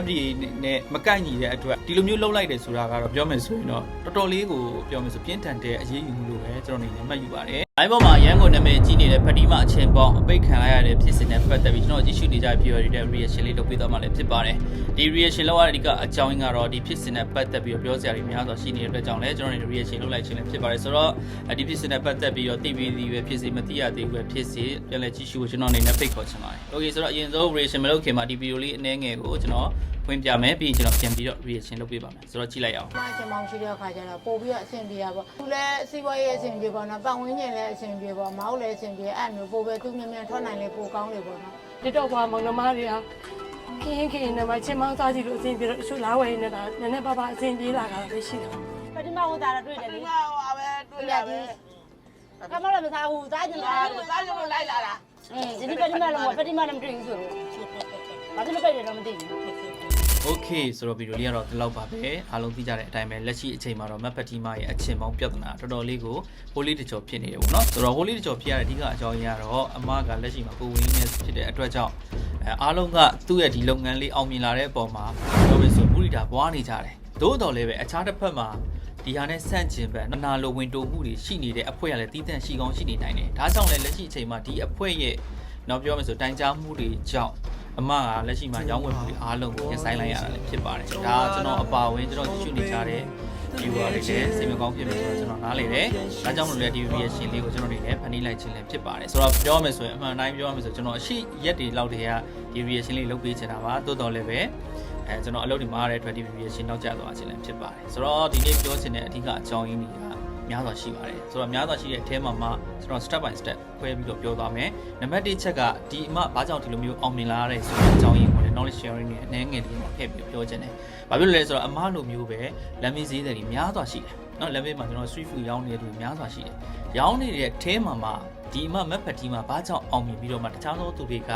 FDA နဲ့မကိုက်ညီတဲ့အတွက်ဒီလိုမျိုးလှုပ်လိုက်တယ်ဆိုတာကတော့ပြောမယ်ဆိုရင်တော့တော်တော်လေးကိုပြောမယ်ဆိုပြင်းထန်တဲ့အရေးယူမှုလို့ပဲကျွန်တော်အနေနဲ့မှတ်ယူပါတယ်။အိုင်ပေါ်မှာရန်ကုန်နာမည်ကြီးနေတဲ့ဖတီမအချင်းပေါင်းအပိတ်ခံရတဲ့ဖြစ်စဉ်နဲ့ပတ်သက်ပြီးကျွန်တော်ကြည့်ရှုနေကြပြီးတော့ဒီ reaction လေးလုပ်ပေးသွားမှလည်းဖြစ်ပါတယ်။ဒီ reaction လောက်ရတဲ့အဓိကအကြောင်းရင်းကတော့ဒီဖြစ်စဉ်နဲ့ပတ်သက်ပြီးတော့ပြောစရာတွေများစွာရှိနေတဲ့အတွက်ကြောင့်လည်းကျွန်တော်တို့ reaction လုပ်လိုက်ခြင်းလည်းဖြစ်ပါတယ်ဆိုတော့ဒီဖြစ်စဉ်နဲ့ပတ်သက်ပြီးတော့သိပြီးသည်ပဲဖြစ်စေမသိရသေးဘူးပဲဖြစ်စေပြန်လည်ကြည့်ရှုဖို့ကျွန်တော်အနေနဲ့ဖိတ်ခေါ်ချင်ပါတယ်။ Okay ဆိုတော့အရင်ဆုံး reaction မလုပ်ခင်မှာဒီ video လေးအနည်းငယ်ကိုကျွန်တော်ဖွင့်ပြမယ်ပြီးရင်ကျွန်တော်ပြန်ပြီးတော့ reaction လုပ်ပေးပါမယ်ဆိုတော့ကြည့်လိုက်အောင်မချင်မောင်ရှိတဲ့အခါကျတော့ပို့ပြီးတော့အဆင်ပြေရပေါ့သူလည်းစီးပွားရေးအဆင်ပြေပေါ့နော်ပတ်ဝန်းကျင်လည်းအဆင်ပြေပေါ့မောက်လည်းအဆင်ပြေအဲ့လိုပို့ပဲသူမြင်မြန်ထွက်နိုင်လေပိုကောင်းလေပေါ့နော်ဒီတော့ဘွားမောင်နှမတွေကခင်းခင်းနဲ့မှချင်းမောင်းစားကြည့်လို့အဆင်ပြေတော့အရှုလားဝယ်နေတာနည်းနည်းပါးပါအဆင်ပြေလာတာပဲရှိတယ်ပထမဟိုသားတော့တွေ့တယ်လေဒီမှာဟိုအပဲတွေ့ရပဲကမလည်းမသားဘူးသားကျင်ဒါလားကစားကြလို့လိုက်လာတာအင်းဒီပထမလည်းပထမလည်းမတွေ့ဘူးဆိုတော့ဘာဖြစ်လို့ပြည့်တယ်တော့မသိဘူး Okay ဆိုတော့ဗီဒီယိုလေးကတော့ဒီလောက်ပါပဲအားလုံးသိကြတဲ့အတိုင်းပဲလက်ရှိအချိန်မှာတော့မက်ဖက်တီမာရဲ့အချင်းပေါင်းပြဿနာတော်တော်လေးကိုဟိုလီတကြော်ဖြစ်နေတယ်ပေါ့နော်ဆိုတော့ဟိုလီတကြော်ဖြစ်ရတဲ့အဓိကအကြောင်းရင်းကတော့အမကလက်ရှိမှာကိုဝင်းနေဖြစ်တဲ့အတွက်ကြောင့်အဲအားလုံးကသူ့ရဲ့ဒီလုပ်ငန်းလေးအောင်မြင်လာတဲ့အပေါ်မှာပြောမယ်ဆိုမူရီတာပွားနေကြတယ်သို့တော်လည်းပဲအခြားတစ်ဖက်မှာဒီဟာနဲ့ဆန့်ကျင်ဘက်နာလိုဝင်တိုမှုတွေရှိနေတဲ့အဖွဲရလည်းတီးတန့်ရှိကောင်းရှိနေနိုင်တယ်ဒါကြောင့်လည်းလက်ရှိအချိန်မှာဒီအဖွဲရဲ့နောက်ပြောမယ်ဆိုတိုင်ကြားမှုတွေကြောင့် အမကလက်ရှိမှာရောင်းဝယ်မှုတွေအားလုံးကိုရင်ဆိုင်လိုက်ရတာလည်းဖြစ်ပါတယ်ဒါကကျွန်တော်အပါအဝင်ကျွန်တော်ကြည့်ရှုနေကြတဲ့ viewer တွေလည်းစိတ်မကောင်းဖြစ်မယ်ဆိုတော့ကျွန်တော်နားလေတယ်။ဒါကြောင့်မလို့လည်းဒီ reaction လေးကိုကျွန်တော်နေလည်းဖန်တီးလိုက်ခြင်းလည်းဖြစ်ပါတယ်။ဆိုတော့ပြောရမယ်ဆိုရင်အမှန်တိုင်းပြောရမယ်ဆိုကျွန်တော်အရှိရက်တွေလောက်တည်းကဒီ reaction လေးလုပ်ပေးချင်တာပါ။တိုးတော်လည်းပဲအဲကျွန်တော်အလုပ်တွေမှာရတဲ့အတွက်ဒီ reaction နောက်ကျသွားခြင်းလည်းဖြစ်ပါတယ်။ဆိုတော့ဒီနေ့ပြောချင်တဲ့အဓိကအကြောင်းရင်းတွေက များစွာရှိပါတယ်။ဆိုတော့များစွာရှိတဲ့အထဲမှာမှကျွန်တော် step by step ခွဲပြီးတော့ပြောသွားမယ်။နံပါတ်1ချက်ကဒီအမဘာကြောင့်ဒီလိုမျိုးအောင်မြင်လာရတဲ့ဆိုတဲ့အကြောင်းရင်းကိုလည်း knowledge sharing နဲ့အနေငယ်လေးမှာထည့်ပြီးပြောချင်တယ်။ဘာဖြစ်လို့လဲဆိုတော့အမလိုမျိုးပဲလမ်းမေးဈေးတွေများစွာရှိတယ်။နော်လမ်းမေးမှာကျွန်တော် street food ရောင်းနေတဲ့လူတွေများစွာရှိတယ်။ရောင်းနေတဲ့အထဲမှာမှဒီအမမက်ဖက်တီမှာဘာကြောင့်အောင်မြင်ပြီးတော့မှတခြားသောသူတွေက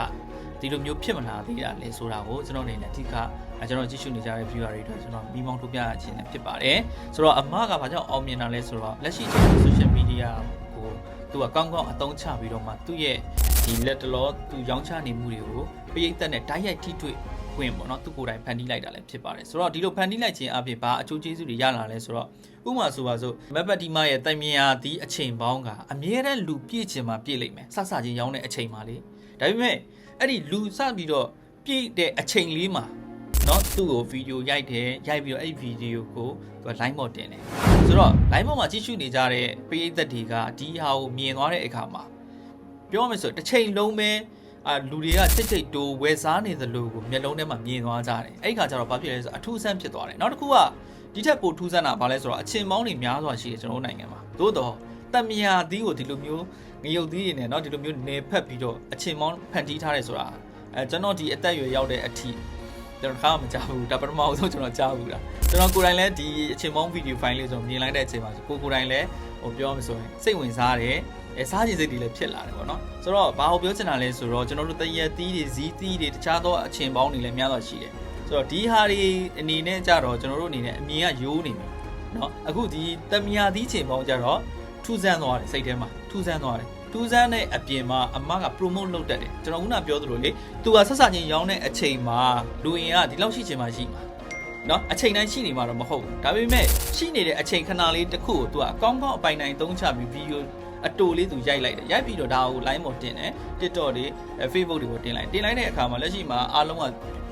ဒီလိုမျိုးဖြစ်မလာသေးတာလဲဆိုတာကိုကျွန်တော်အနေနဲ့အဓိကအဲကျွန်တော်ကြည့်ရှုနေကြတဲ့ viewer တွေအတွက်ကျွန်တော်မိမောင်းထုတ်ပြရခြင်းလည်းဖြစ်ပါတယ်ဆိုတော့အမကဘာကြောင့်အောင်မြင်တာလဲဆိုတော့လက်ရှိအချိန် social media ကိုသူကကောင်းကောင်းအသုံးချပြီးတော့မှသူ့ရဲ့ဒီလက်တလောသူရောင်းချနေမှုတွေကိုပရိသတ်နဲ့တိုက်ရိုက်ထိတွေ့ခွင့်ပေါ့နော်သူကိုယ်တိုင်ဖန်တီးလိုက်တာလည်းဖြစ်ပါတယ်ဆိုတော့ဒီလိုဖန်တီးလိုက်ခြင်းအပြင်ဘာအကျိုးကျေးဇူးတွေရလာလဲဆိုတော့ဥပမာဆိုပါစို့မက်ဘတ်ဒီမာရဲ့တိုင်မြင်ရာဒီအချိန်ပေါင်းကအမြဲတမ်းလူပြည့်ချင်မှပြည့်လိမ့်မယ်စစချင်းရောင်းတဲ့အချိန်မှာလေဒါပေမဲ့ အဲ့ဒီလူစပြီးတော့ပြည့်တဲ့အချိန်လေးမှာเนาะသူ့ကိုဗီဒီယိုရိုက်တယ်ရိုက်ပြီးတော့အဲ့ဒီဗီဒီယိုကိုသူက line ပေါ်တင်တယ်ဆိုတော့ line ပေါ်မှာကြည့်ရှုနေကြတဲ့ပရိသတ်တွေကဒီဟာကိုမြင်သွားတဲ့အခါမှာပြောရမယ်ဆိုတစ်ချိန်လုံးပဲအာလူတွေကစိတ်စိတ်တိုးဝယ်စားနေသလိုကိုမျက်လုံးထဲမှာမြင်သွားကြတယ်အဲ့ဒီခါကျတော့ဘာဖြစ်လဲဆိုတော့အထူးဆန်းဖြစ်သွားတယ်နောက်တစ်ခုကဒီထက်ပိုထူးဆန်းတာဘာလဲဆိုတော့အချင်းပေါင်းတွေများစွာရှိတယ်ကျွန်တော်တို့နိုင်ငံမှာသို့တော့တမယာသီးကိုဒီလိုမျိုး ငရုတ်သီးတွေနဲ့เนาะဒီလိုမျိုးနေဖက်ပြီးတော့အချင်းပေါင်းဖန်တီးထားတယ်ဆိုတာအဲကျွန်တော်ဒီအသက်အရွယ်ရောက်တဲ့အထိကျွန်တော်ခါမှမကြားဘူးဒါပထမဆုံးကျွန်တော်ကြားဘူးလားကျွန်တော်ကိုယ်တိုင်လည်းဒီအချင်းပေါင်းဗီဒီယိုဖိုင်လေးကျွန်တော်မြင်လိုက်တဲ့အချိန်မှာကိုကိုယ်တိုင်လည်းဟိုပြောမှဆိုရင်စိတ်ဝင်စားတယ်အဲစားကြည့်စိတ်တွေလည်းဖြစ်လာတယ်ပေါ့နော်ဆိုတော့ဘာကိုပြောချင်တာလဲဆိုတော့ကျွန်တော်တို့တရက်သီးတွေဇီးသီးတွေတခြားသောအချင်းပေါင်းတွေလည်းများစွာရှိတယ်ဆိုတော့ဒီဟာတွေအနေနဲ့ကြတော့ကျွန်တော်တို့အနေနဲ့အမြင်ကယိုးနေပြီเนาะအခုဒီတမယာသီးချင်းပေါင်းကြတော့ထူးဆန်းသွားတယ်စိတ်ထဲမှာထူးဆန်းသွားတယ် တူးဆန်းတဲ့အပြင်မှာအမက promote လုပ်တတ်တယ်ကျွန်တော်ခုနပြောသလိုလေသူကဆက်ဆာချင်းရောင်းတဲ့အချိန်မှာလူရင်ကဒီလောက်ရှိချင်မှရှိမှာနော်အချိန်တိုင်းရှိနေမှာတော့မဟုတ်ဘူးဒါပေမဲ့ရှိနေတဲ့အချိန်ခဏလေးတစ်ခုကိုသူကအကောင်းကောင်းအပိုင်တိုင်းသုံးချပြီး video အတူလေးသူရိုက်လိုက်တယ်ရိုက်ပြီးတော့ဒါကို line ပေါ်တင်တယ် TikTok တွေ Facebook တွေကိုတင်လိုက်တင်လိုက်တဲ့အခါမှာလက်ရှိမှာအားလုံးက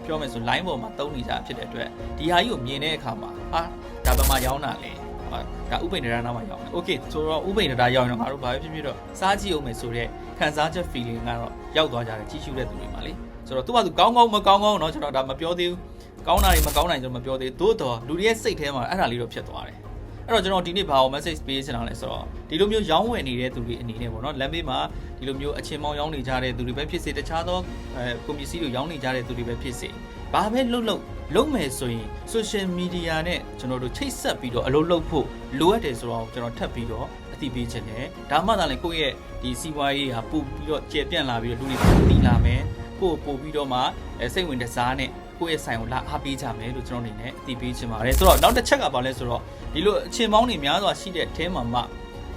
ပြောမယ်ဆို line ပေါ်မှာသုံးနေကြဖြစ်တဲ့အတွက်ဒီဟာကြီးကိုမြင်တဲ့အခါမှာဟာဒါဘာမှရောင်းတာလဲ ဒါဥပိန်ဒရာနာမှာရောက်မယ်။ Okay ဆိုတော့ဥပိန်ဒရာရောက်ရင်တော့ငါတို့ဘာပဲဖြစ်ဖြစ်တော့စားကြည့်အောင်မယ်ဆိုတော့ခံစားချက် feeling ကတော့ရောက်သွားကြတယ်ကြီးရှုတဲ့သူတွေမှာလေ။ဆိုတော့သူ့ဘာသူကောင်းကောင်းမကောင်းကောင်းတော့ကျွန်တော်ဒါမပြောသေးဘူး။ကောင်းတာတွေမကောင်းတာတွေကျွန်တော်မပြောသေးဘူး။သို့တော်လူတွေရဲ့စိတ်ထဲမှာအဲ့ဒါလေးတော့ဖြစ်သွားတယ်။ အဲ့တော့ကျွန်တော်ဒီနေ့ဘာကို message ပေးချင်တာလဲဆိုတော့ဒီလိုမျိုးရောင်းဝယ်နေတဲ့သူတွေအနေနဲ့ပေါ့နော်လမ်းဘေးမှာဒီလိုမျိုးအချင်းမောင်းရောင်းနေကြတဲ့သူတွေပဲဖြစ်စေတခြားသောအဲကွန်ပစ္စည်းတွေရောင်းနေကြတဲ့သူတွေပဲဖြစ်စေဘာပဲလှုပ်လှုပ်လုပ်မယ်ဆိုရင် social media နဲ့ကျွန်တော်တို့ချိတ်ဆက်ပြီးတော့အလုပ်လုပ်ဖို့လိုအပ်တယ်ဆိုတော့ကျွန်တော်ထပ်ပြီးတော့အသိပေးခြင်းနဲ့ဒါမှသာလေကိုယ့်ရဲ့ဒီစီးပွားရေးဟာပို့ပြီးတော့ကျေပြန့်လာပြီးတော့လူတွေပိုသိလာမယ်ကိုယ့်ပို့ပြီးတော့မှအဲစိတ်ဝင်တစားနဲ့ ကိုယ့်ရဲ့ဆိုင်ကိုလာအားပေးကြမယ်လို့ကျွန်တော်အနေနဲ့အသိပေးချင်ပါတယ်ဆိုတော့နောက်တစ်ချက်ကဘာလဲဆိုတော့ဒီလိုအချင်းပေါင်းတွေများစွာရှိတဲ့အထဲမှာမှ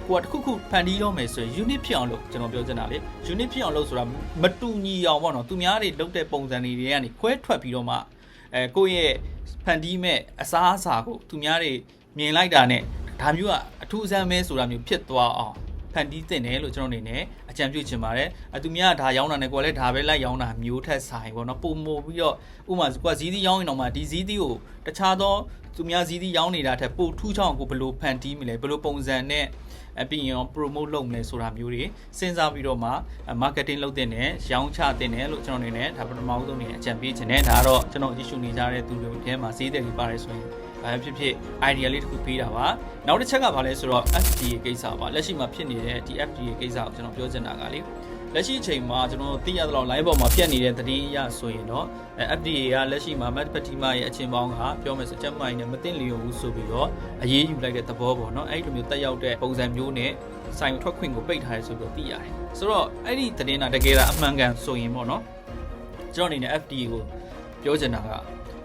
ကိုကတခုခုဖန်တီးတော့မယ်ဆိုရင် unit ဖြစ်အောင်လို့ကျွန်တော်ပြောချင်တာလေ unit ဖြစ်အောင်လို့ဆိုတာမတူညီအောင်ပေါ့နော်သူများတွေလုပ်တဲ့ပုံစံတွေတွေကနေခွဲထွက်ပြီးတော့မှအဲကိုယ့်ရဲ့ဖန်တီးမဲ့အစားအစာကိုသူများတွေမြင်လိုက်တာနဲ့ဒါမျိုးကအထူးအဆန်းမဲဆိုတာမျိုးဖြစ်သွားအောင် ဖန်တီးတင်တယ်လို့ကျွန်တော်အနေနဲ့အကြံပြုချင်ပါတယ်အသူများကဒါရောင်းတာနဲ့ကိုယ်လည်းဒါပဲလိုက်ရောင်းတာမျိုးထက်ဆိုင်ပေါ့နော်ပုံမိုပြီးတော့ဥပမာကိုယ်ဇီးသီးရောင်းရင်တော့မှဒီဇီးသီးကိုတခြားသောသူများဇီးသီးရောင်းနေတာထက်ပိုထူးခြားအောင်ကိုဘယ်လိုဖန်တီးမလဲဘယ်လိုပုံစံနဲ့အပြင်ရော promote လုပ်မလဲဆိုတာမျိုးတွေစဉ်းစားပြီးတော့မှ marketing လုပ်တဲ့နဲ့ရောင်းချတဲ့နဲ့လို့ကျွန်တော်အနေနဲ့ဒါပထမဦးဆုံးအနေနဲ့အကြံပေးခြင်းနဲ့ဒါကတော့ကျွန်တော် issue နေကြတဲ့သူတွေထဲမှာဈေးတယ်ကြီးပါတယ်ဆိုရင် အဲဖြစ်ဖြစ် idea လေးတစ်ခုပေးတာပါနောက်တစ်ချက်ကဘာလဲဆိုတော့ FDA ကိစ္စပါလက်ရှိမှာဖြစ်နေတဲ့ဒီ FDA ကိစ္စကိုကျွန်တော်ပြောချင်တာကလေလက်ရှိအချိန်မှာကျွန်တော်သိရသလောက် live ပေါ်မှာပြတ်နေတဲ့သတင်းအရဆိုရင်တော့ FDA ကလက်ရှိမှာ Matt Fatima ရဲ့အချင်းပေါင်းကပြောမယ်ဆိုချက်မိုင်းနဲ့မသိလျော်ဘူးဆိုပြီးတော့အရေးယူလိုက်တဲ့သဘောပေါ့နော်အဲ့ဒီလိုမျိုးတက်ရောက်တဲ့ပုံစံမျိုးနဲ့ဆိုင်ထွက်ခွင့်ကိုပိတ်ထားရဲဆိုပြီးတော့သိရတယ်ဆိုတော့အဲ့ဒီသတင်းကတကယ်လားအမှန်ကန်ဆိုရင်ပေါ့နော်ကျွန်တော်အနေနဲ့ FDA ကို ပြောချင်တာက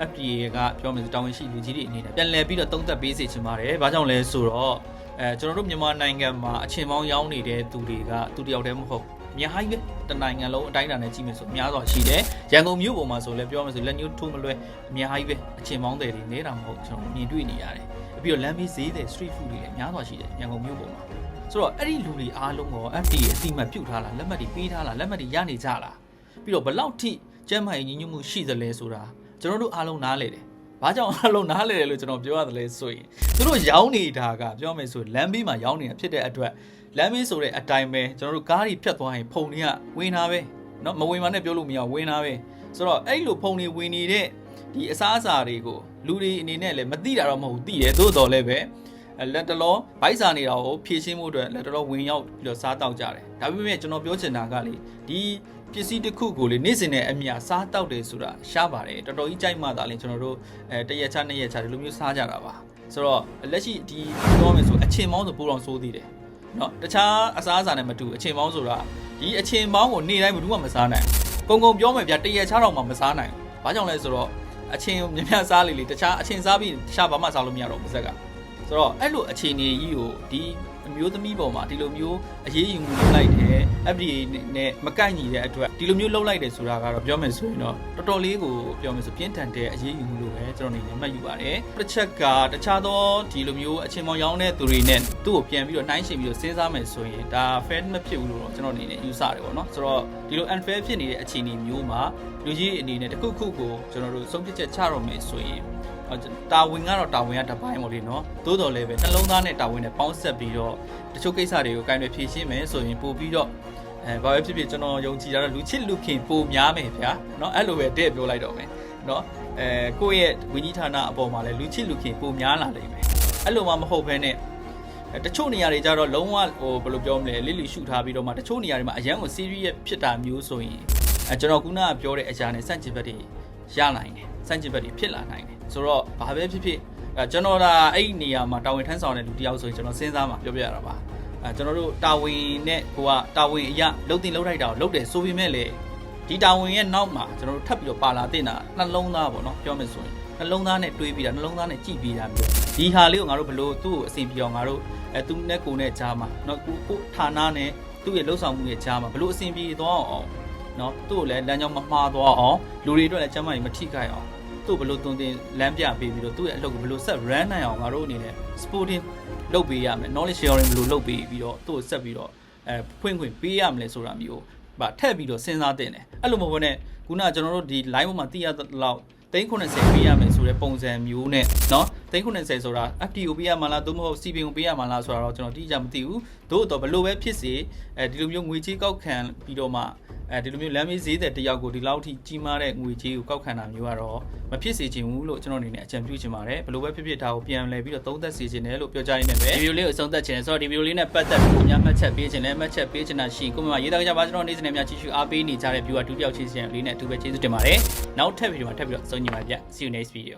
FDA ကပြောမယ်ဆိုတာဝန်ရှိလူကြီးတွေအနေနဲ့ပြန်လည်ပြီးတော့တုံးသက်ပေးစေချင်ပါတယ်။ဘာကြောင့်လဲဆိုတော့အဲကျွန်တော်တို့မြန်မာနိုင်ငံမှာအချင်းပေါင်းရောင်းနေတဲ့သူတွေကသူတယောက်တည်းမဟုတ်အများကြီးပဲတနိုင်ငံလုံးအတိုင်းအတာနဲ့ကြည့်မယ်ဆိုအများစွာရှိတယ်။ရန်ကုန်မြို့ပေါ်မှာဆိုလည်းပြောမယ်ဆိုလက်ညှိုးထိုးမလွဲအများကြီးပဲအချင်းပေါင်းတွေတွေနေတာမဟုတ်ကျွန်တော်မြင်တွေ့နေရတယ်။ပြီးတော့လမ်းဘေးဈေးတွေ street food တွေလည်းအများစွာရှိတယ်ရန်ကုန်မြို့ပေါ်မှာ။ဆိုတော့အဲ့ဒီလူတွေအားလုံးက FDA အတိအမှတ်ပြုတ်ထားလားလက်မှတ်တွေပေးထားလားလက်မှတ်တွေရနေကြလားပြီးတော့ဘယ်လောက်ထိ ကျမ်းမာရေးညီညွတ်မှုရှိသလဲဆိုတာကျွန်တော်တို့အားလုံးနားလည်တယ်။ဘာကြောင့်အားလုံးနားလည်တယ်လို့ကျွန်တော်ပြောရသလဲဆိုရင်သူတို့ရောင်းနေတာကပြောမယ်ဆိုလမ်းဘေးမှာရောင်းနေတာဖြစ်တဲ့အတွက်လမ်းဘေးဆိုတဲ့အတိုင်းပဲကျွန်တော်တို့ကားတွေဖြတ်သွားရင်ဖုန်တွေကဝင်တာပဲ။နော်မဝင်မှနဲ့ပြောလို့မရဝင်တာပဲ။ဆိုတော့အဲ့လိုဖုန်တွေဝင်နေတဲ့ဒီအစားအစာတွေကိုလူတွေအနေနဲ့လည်းမသိတာတော့မဟုတ်သိတယ်သို့တော်လည်းပဲ။ လက်တလောဗိုက်စာနေတာကိုဖြည့်ရှင်းမှုအတွက်လက်တလောဝင်ရောက်ပြီးတော့စားတောက်ကြတယ်ဒါပေမဲ့ကျွန်တော်ပြောချင်တာကလေဒီပစ္စည်းတစ်ခုကိုလေနေ့စဉ်နဲ့အမျှစားတောက်တယ်ဆိုတာရှားပါတယ်တော်တော်ကြီးကြိုက်မှသာလေကျွန်တော်တို့အဲတရက်ချနှစ်ရက်ချဒီလိုမျိုးစားကြတာပါဆိုတော့လက်ရှိဒီပြောမယ်ဆိုအချင်းမောင်းဆိုပိုးတော်ဆိုးသေးတယ်เนาะတခြားအစားအစာနဲ့မတူအချင်းမောင်းဆိုတာဒီအချင်းမောင်းကိုနေ့တိုင်းဘယ်သူမှမစားနိုင်ကုံကုံပြောမယ်ဗျတရက်ချတော့မှမစားနိုင်ဘာကြောင့်လဲဆိုတော့အချင်းမြမြစားလေလေတခြားအချင်းစားပြီးတခြားဘာမှစားလို့မရတော့ဘူးဇက်က ဆိုတော့အဲ့လိုအခြေအနေကြီးကိုဒီအမျိုးသမီးပေါ်မှာဒီလိုမျိုးအရေးယူမှုလုပ်လိုက်တယ် FDA နဲ့မကိုက်ညီတဲ့အတွက်ဒီလိုမျိုးလုပ်လိုက်တယ်ဆိုတာကတော့ပြောမယ်ဆိုရင်တော့တော်တော်လေးကိုပြောမယ်ဆိုပြင်းထန်တဲ့အရေးယူမှုလို့ပဲကျွန်တော်အနေနဲ့မှတ်ယူပါတယ်တစ်ချက်ကတခြားသောဒီလိုမျိုးအချင်းမောင်ရောင်းတဲ့သူတွေနဲ့သူ့ကိုပြန်ပြီးတော့နှိုင်းယှဉ်ပြီးတော့စဉ်းစားမယ်ဆိုရင်ဒါ fair မဖြစ်ဘူးလို့တော့ကျွန်တော်အနေနဲ့ယူဆတယ်ပေါ့နော်ဆိုတော့ဒီလို unfair ဖြစ်နေတဲ့အခြေအနေမျိုးမှာလူကြီးအနေနဲ့တစ်ခုခုကိုကျွန်တော်တို့ဆုံးဖြတ်ချက်ချတော့မယ်ဆိုရင် တာဝန်ကတော့တာဝန်ကတစ်ပိုင်းပေါ့လေနော်သို့တော်လည်းပဲနှလုံးသားနဲ့တာဝန်နဲ့ပေါင်းဆက်ပြီးတော့တချို့ကိစ္စတွေကိုကိုင်တွေဖြေရှင်းမယ်ဆိုရင်ပို့ပြီးတော့အဲဘာပဲဖြစ်ဖြစ်ကျွန်တော်ယုံကြည်တာတော့လူချစ်လူခင်ပိုများမယ်ဗျာနော်အဲ့လိုပဲတဲ့ပြောလိုက်တော့မယ်နော်အဲကိုယ့်ရဲ့ဝိညာဉ်ဌာနအပေါ်မှာလည်းလူချစ်လူခင်ပိုများလာနိုင်မယ်အဲ့လိုမှမဟုတ်ဘဲနဲ့တချို့နေရာတွေကြတော့လုံးဝဟိုဘယ်လိုပြောမလဲလစ်လီရှုထားပြီးတော့မှတချို့နေရာတွေမှာအရန်ကို serious ဖြစ်တာမျိုးဆိုရင်အဲကျွန်တော်ခုနကပြောတဲ့အရာနဲ့စန့်ကျင်ဘက်တွေရနိုင်တယ်စန့်ကျင်ဘက်တွေဖြစ်လာနိုင်တယ် ဆိုတော့ဘာပဲဖြစ်ဖြစ်အဲကျွန်တော်ဒါအဲ့ဒီနေရာမှာတာဝန်ထမ်းဆောင်တဲ့လူတယောက်ဆိုရင်ကျွန်တော်စဉ်းစားမှာပြောပြရတာပါအဲကျွန်တော်တို့တာဝန်နဲ့ကိုကတာဝန်အရာလှုပ်တင်လှုပ်လိုက်တာကိုလှုပ်တယ်ဆိုပေမဲ့လေဒီတာဝန်ရဲ့နောက်မှာကျွန်တော်တို့ထပ်ပြီးတော့ပါလာတင်တာနှလုံးသားပေါ့နော်ပြောမယ်ဆိုရင်နှလုံးသားနဲ့တွေးပြီးတာနှလုံးသားနဲ့ကြည့်ပြီးတာမျိုးဒီဟာလေးကိုငါတို့ဘလို့သူ့ကိုအစီအပြေအောင်ငါတို့အဲသူနဲ့ကိုနဲ့ကြားမှာเนาะကိုကိုဌာနနဲ့သူ့ရဲ့လှုပ်ဆောင်မှုရဲ့ကြားမှာဘလို့အစီအပြေသွားအောင်เนาะသူ့ကိုလည်းလမ်းကြောင်းမမှားသွားအောင်လူတွေအတွက်လည်းကျမ်းမာရေးမထိခိုက်အောင် သူ့ဘလို့တုံတင်လမ်းပြပေးပြီးတော့သူ့ရဲ့အလုပ်ကိုဘလို့ဆက် run နိုင်အောင်ငါတို့အနေနဲ့ sporting လုပ်ပေးရမယ် knowledge sharing ဘလို့လုပ်ပေးပြီးတော့သူ့ကိုဆက်ပြီးတော့အဲဖွင့်ခွင့်ပေးရမလဲဆိုတာမျိုးဗာထက်ပြီးတော့စဉ်းစားတင်တယ်အဲ့လိုမဟုတ်ဘဲနဲ့ခုနကကျွန်တော်တို့ဒီ line ပေါ်မှာသိရတဲ့လောက်သိန်း90ပေးရမယ်ဆိုတဲ့ပုံစံမျိုးနဲ့เนาะ သိန်း90ဆိုတာ FTO ပေးရမှာလားသို့မဟုတ် CPO ပေးရမှာလားဆိုတာတော့ကျွန်တော်တိကျမသိဘူးသို့တော့ဘလို့ပဲဖြစ်စေအဲဒီလိုမျိုးငွေကြေးကောက်ခံပြီးတော့မှအဲဒီလိုမျိုးလမ်းမေးဈေးတဲ့တယောက်ကိုဒီလောက်ထိကြီးမားတဲ့ငွေကြေးကိုကောက်ခံတာမျိုးကတော့မဖြစ်စေချင်ဘူးလို့ကျွန်တော်အနေနဲ့အကြံပြုချင်ပါတယ်ဘလို့ပဲဖြစ်ဖြစ်ဒါကိုပြန်လည်ပြီးတော့သုံးသပ်စေချင်တယ်လို့ပြောကြရင်းနဲ့ပဲဒီဗီဒီယိုလေးကိုသုံးသပ်ချင်တယ်ဆိုတော့ဒီဗီဒီယိုလေးနဲ့ပတ်သက်ပြီးအများမှတ်ချက်ပေးချင်တယ်မှတ်ချက်ပေးချင်တာရှိကိုမမရေးသားကြပါကျွန်တော်နေ့စဉ်နဲ့များကြည့်ရှုအားပေးနေကြတဲ့ viewer ဒုတိယချင်းစီရင်လေးနဲ့အတူပဲကျေးဇူးတင်ပါတယ်နောက်ထပ်ဗီဒီယိုမှာထပ်ပြီးတော့အဆုံးညီပါဗျ see you next video